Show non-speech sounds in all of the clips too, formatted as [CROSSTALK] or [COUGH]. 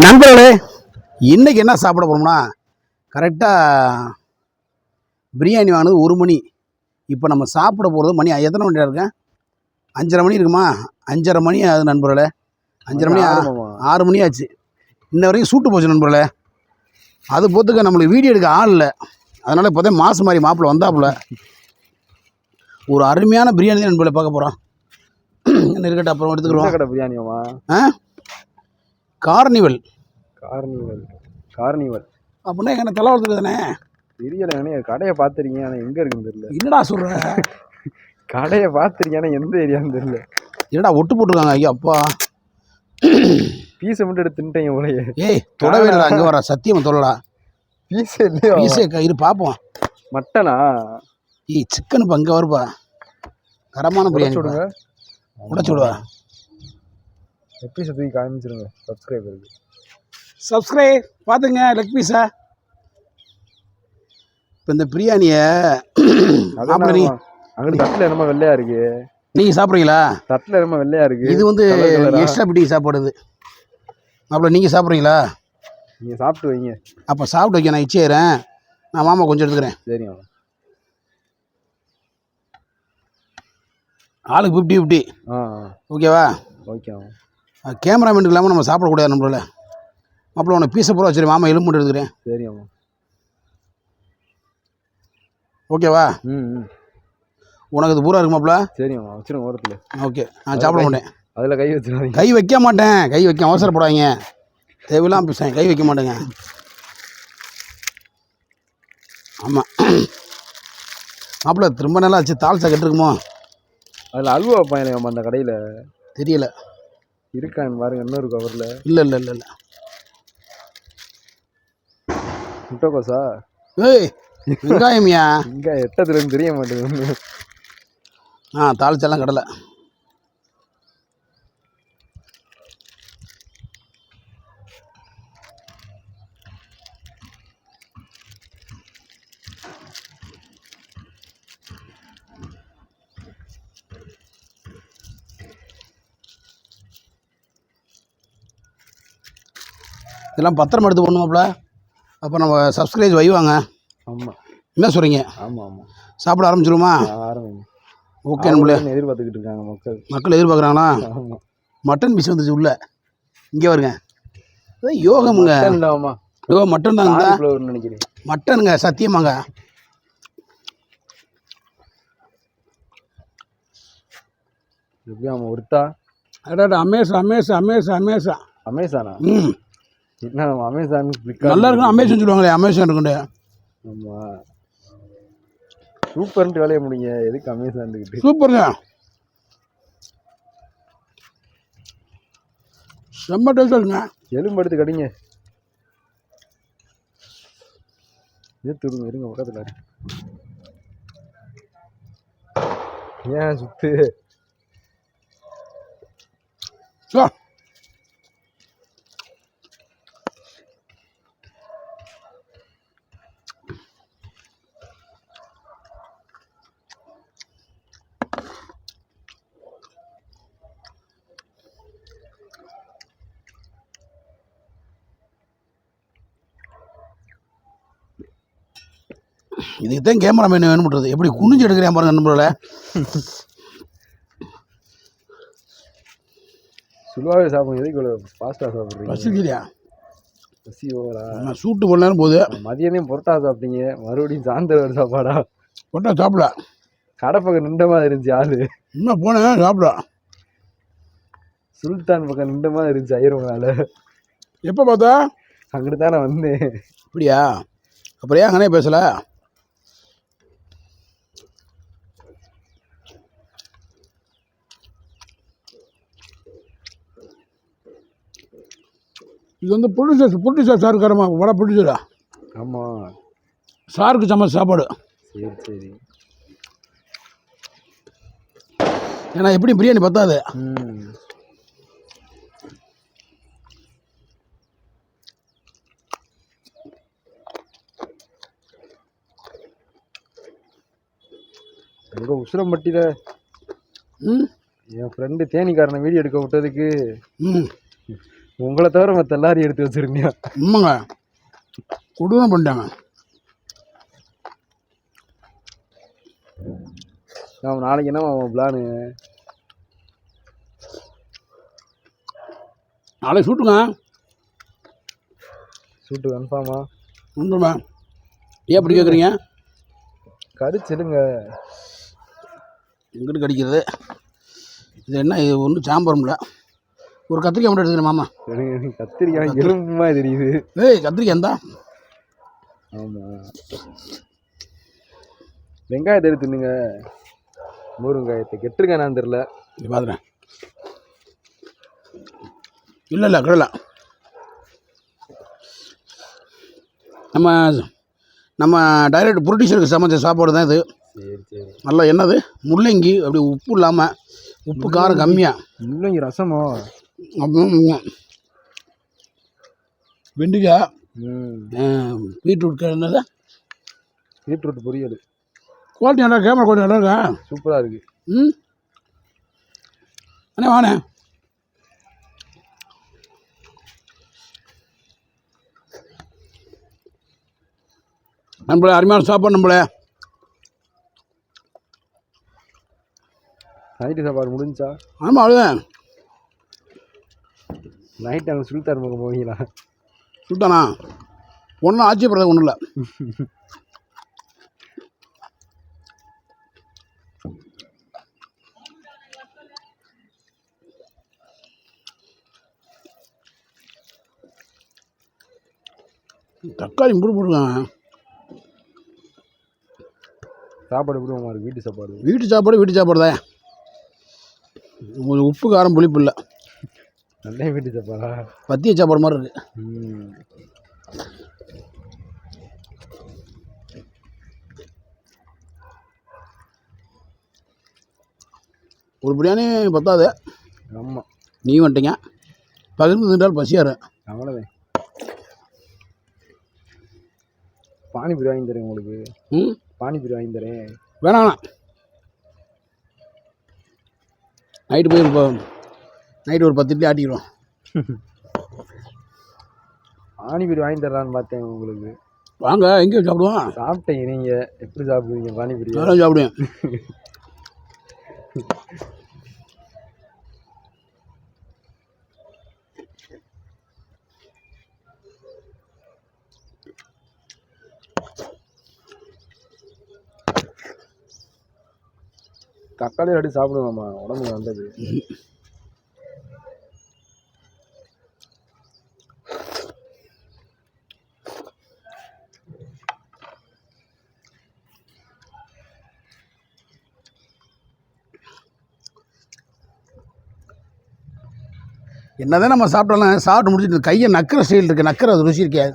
நண்பர்களே இன்னைக்கு என்ன சாப்பிட போகிறோம்னா கரெக்டாக பிரியாணி வாங்கினது ஒரு மணி. இப்போ நம்ம சாப்பிட போகிறது மணி எத்தனை மணி இருக்கேன் அஞ்சரை மணி இருக்குமா? அஞ்சரை மணி ஆகுது நண்பர்களே. அஞ்சரை மணி? ஆறு மணி ஆச்சு. இன்ன வரைக்கும் சூட்டு போச்சு நண்பர்களே. அது பொறுத்துக்க நம்மளுக்கு வீடியோ எடுக்க ஆள் இல்லை. அதனால் இப்போ தான் மாசு மாதிரி மாப்பிள்ளை வந்தாப்புல. ஒரு அருமையான பிரியாணி தான் நண்பர்களே பார்க்க போகிறோம் [CLEARS THROAT] என்ன இருக்கட்டும் அப்புறம் எடுத்துக்கிறோம் பிரியாணியாமா ஆ? கார்னிவல். கார்னிவல். கார்னிவல். அப்படின்னா என்ன தலை வளர்த்துக்கு தானே தெரியல அண்ணே, கடையை பார்த்துருக்கீங்க ஆனால் எங்கே இருக்குன்னு தெரியல. என்னடா சொல்ற? கடையை பார்த்துருக்கீங்க ஆனால் எந்த ஏரியான்னு தெரியல. என்னடா ஒட்டு போட்டிருக்காங்க ஐயா அப்பா. பீஸை மட்டும் எடுத்து தின்ட்டேங்க உலையே ஏய் தொடவே இல்லைடா அங்கே வர சத்தியம் சொல்லடா பீஸ் இல்லையா? பீஸே இரு பார்ப்போம் மட்டனா? ஏய் சிக்கன் இப்போ அங்கே வருப்பா. தரமான பிரியாணி உடச்சு விடுவா. பீஸை தூக்கி காமிச்சிருங்க. சப்ஸ்கிரைபருக்கு சப்ஸ்கிரைப் பார்த்துங்க லெக் பீஸா இப்போ இந்த பிரியாணியை நீ அங்கே தட்டில் என்னமோ வெள்ளையா இருக்கு. நீங்கள் சாப்பிட்றீங்களா? தட்டில் என்னமோ வெள்ளையா இருக்கு. இது வந்து? எக்ஸ்ட்ரா பிடி சாப்பாடு இது மாப்பிள்ளை நீங்கள் சாப்பிட்றீங்களா? நீங்க சாப்பிட்டு வைங்க. அப்போ சாப்பிட்டு வைக்க நான் இச்சேறேன் நான் மாமா கொஞ்சம் எடுத்துக்கிறேன். சரிங்க ஆளுக்கு ஃபிஃப்டி ஃபிஃப்டி ஆ ஓகேவா ஓகே கேமராமேன் இல்லாமல் நம்ம சாப்பிடக்கூடாது நம்மளால. மாப்பிள்ள உனக்கு பீஸை பூரா வச்சிரு மாமா எலும்பு எடுத்துக்கிறேன் சரிங்க ஓகேவா ம் ம். உனக்கு இது பூரா இருக்கு மாப்பிள்ள? சரிங்கம்மா வச்சிருங்க ஓரத்தில். ஓகே நான் சாப்பிட மாட்டேன். அதில் கை வச்சிடாதீங்க. கை வைக்க மாட்டேன். கை வைக்க அவசரப்படாதீங்க. தேவையில்லாம பேசுகிறேன் கை வைக்க மாட்டேங்க. ஆமாம் மாப்பிள்ள திரும்ப நல்லா ஆச்சு தால்சா கெட்டுருக்குமோ? அதில் அல்வா வைப்பாங்க அந்த கடையில். தெரியல. இருக்கான்னு பாருங்க இன்னொரு கவரில் இல்லை இல்லை இல்லை இல்லை. முட்டைக்கோசா? ஏய் வெங்காயம்யா? இங்கே எட்டத்துலேருந்து தெரிய மாட்டேங்குது. ஆ தாளிச்செல்லாம் கடலை. இதெல்லாம் பத்திரம் எடுத்து போடணுமாப்ல? அப்போ நம்ம சப்ஸ்கிரைப் வைவாங்க. ஆமாம் என்ன சொல்கிறீங்க ஆமாம் ஆமாம் சாப்பிட ஆரம்பிச்சிருமா? ஆரம்பிங்க. ஓகே நம்மளே. எதிர்பார்த்துக்கிட்டு இருக்காங்க மக்கள். மக்கள் எதிர்பார்க்குறாங்களா? மட்டன் பீஸ் வந்துச்சு உள்ள. இங்கே வருங்க. யோகமுங்க. யோ மட்டன் தாங்க. நினைக்கிறேன் மட்டனுங்க சத்தியமாங்க. எப்படி ஆமாம் ஒருத்தா? அடாடா அமேசா அமேசா அமேசா அமேசா அமேசானா ம். என்ன நம்ம அமேசான் நல்லா இருக்கும் அமேசான் சொல்லுவாங்களே அமேசான் இருக்குண்டு ஆமாம் சூப்பர்ன்ட்டு வேலையை முடிங்க. எதுக்கு அமேசான் சூப்பருங்க. செம்ம டேஸ்ட் இருக்குங்க. எலும்பு எடுத்து கடிங்க. துருங்க இருங்க பக்கத்தில் ஏன் சுத்து? சோ இதுக்கு தான் கேமராமேன் வேணும் பண்ணுறது எப்படி குனிஞ்சு எடுக்கிறேன் பாருங்க நம்மளால சுழுவாவே சாப்பிடுங்க. எதுக்கு இவ்வளோ ஃபாஸ்ட்டாக சாப்பிட்றீங்க? பசிக்கலையா பசி ஓவரா? நான் சூட்டு போட நேரம் போகுது. மதியானம் புரோட்டா சாப்பிட்டீங்க. மறுபடியும் சாயந்தரம் சாப்பாடா? போட்டா சாப்பிட கடை பக்கம் நின்ற மாதிரி இருந்துச்சு ஆளு. இன்னும் போனேன் சாப்பிட சுல்தான் பக்கம் நின்ற மாதிரி இருந்துச்சு ஐயருவனால எப்போ பார்த்தா? அங்கிட்டு தான் நான் வந்தேன். அப்படியா? அப்புறம் ஏன் அங்கனே பேசல? இது வந்து ப்ரொடியூசர் ப்ரொடியூசர் சார் இருக்காரம்மா வட ப்ரொடியூசரா? ஆமாம் சாருக்கு சமைச்ச சாப்பாடு. சரி சரி. ஏன்னா எப்படி பிரியாணி பத்தாது. எங்கள் உசிலம்பட்டியில் ம். என் ஃப்ரெண்டு தேனிக்காரனை வீடியோ எடுக்க விட்டதுக்கு உங்களை தவிர மற்ற எல்லாரையும் எடுத்து வச்சிருக்கீங்க ஆமாங்க. கொடூரம் பண்ணிட்டாங்க. நாம நாளைக்கு என்ன பிளானு நாளைக்கு சூட்டுங்க சூட்டு கன்ஃபார்மா ஒன்றுமே ஏன் அப்படி கேட்குறீங்க கடிச்சிடுங்க. எங்கிட்டு கடிக்கிறது? இது என்ன இது ஒன்றும் சாம்பரம்ல. ஒரு கத்திரிக்காய் மட்டும் எடுத்துக்கிறேன் மாமா. கத்திரிக்காய் எறும்புமா தெரியுது. ஏய் கத்திரிக்காய் எந்தா ஆமா. வெங்காயத்தை எடுத்து தின்னுங்க முருங்காயத்தை கெட்டிருக்கானான்னு தெரில இது பார்க்குறேன் இல்லை இல்லை கடலை. நம்ம நம்ம டைரக்ட் புரோட்டீஸருக்கு சமைச்ச சாப்பாடு தான் இது. நல்லா என்னது? முள்ளங்கி அப்படி உப்பு இல்லாமல் உப்பு காரம் கம்மியாக முள்ளங்கி ரசமோ? வெண்டிக்காய் பீட்ரூட் என்னது? பீட்ரூட் பொரியல். குவாலிட்டி நல்லா கேமரா குவாலிட்டி நல்லா இருக்கா? சூப்பராக இருக்கு. ம். அண்ணே வாண்ணே. நம்மளே அருமையான சாப்பாடு நம்மளே. நைட்டு சாப்பாடு முடிஞ்சா? ஆமாம் அவ்வளோதான் நைட் அங்கே சுல்தார் பக்கம் போவீங்களா? சுல்தானா ஒன்றும் ஆச்சரியப்படுறது ஒன்றும் இல்லை. தக்காளி முடி போட்டுருக்காங்க. சாப்பாடு எப்படி உமா இருக்கு வீட்டு சாப்பாடு? வீட்டு சாப்பாடு வீட்டு சாப்பாடு தான். கொஞ்சம் உப்பு காரம் புளிப்பு இல்லை. நல்ல வீட்டு சாப்பாடா பத்திய சாப்பாடு மாதிரி இருக்குது ம். ஒரு பிரியாணி பத்தாது. ஆமாம் நீ வந்துட்டீங்க. பகிர்ந்து தின்றால் பசியாரு அவ்வளோதான் பானிபூரி வாங்கி தரேன் உங்களுக்கு. ம்? பானிபூரி வாங்கி தரேன். வேணாம் வேணாம். நைட்டு போய் நைட்டு ஒரு பத்து இட்லி ஆட்டிக்கிறோம் பானிபூரி [LAUGHS] வாங்கி தரலான்னு பார்த்தேன் உங்களுக்கு. வாங்க எங்கே சாப்பிடுவோம்? சாப்பிட்டீங்க நீங்கள் எப்படி சாப்பிடுவீங்க? பானிபூரி நல்லா சாப்பிடுவேன். தக்காளி அடி சாப்பிடுவாம்மா. உடம்புக்கு வந்தது [LAUGHS] என்னதான் நம்ம சாப்பிட்டாலும் சாப்பிட்டு முடிச்சுட்டு கையை நக்கிற ஸ்டைல் இருக்குது நக்கிற அது ருசி இருக்காது.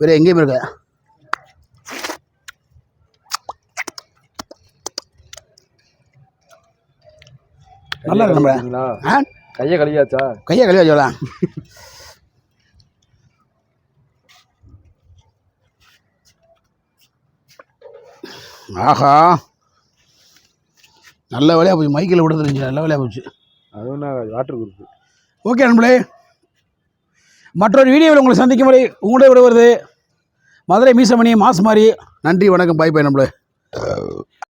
வேறு எங்கேயுமே இருக்காது. நல்லா இருக்கு நம்மள. ஆ? கையை கழுவியாச்சா? கையை கழுவி வச்சோலாம் ஆஹா. நல்ல வேலையாக போச்சு. மைக்கில் விட தெரிஞ்சு நல்ல வேலையாக போச்சு. அது ஒன்றா வாட்டர் குரூப் ஓகே நண்பர்களே மற்றொரு வீடியோவில் உங்களை சந்திக்கும் வரை உங்களுடைய விடுவது மதுரை மீசமணி மாஸ் மாதிரி நன்றி வணக்கம். பாய் பாய் நம்மளே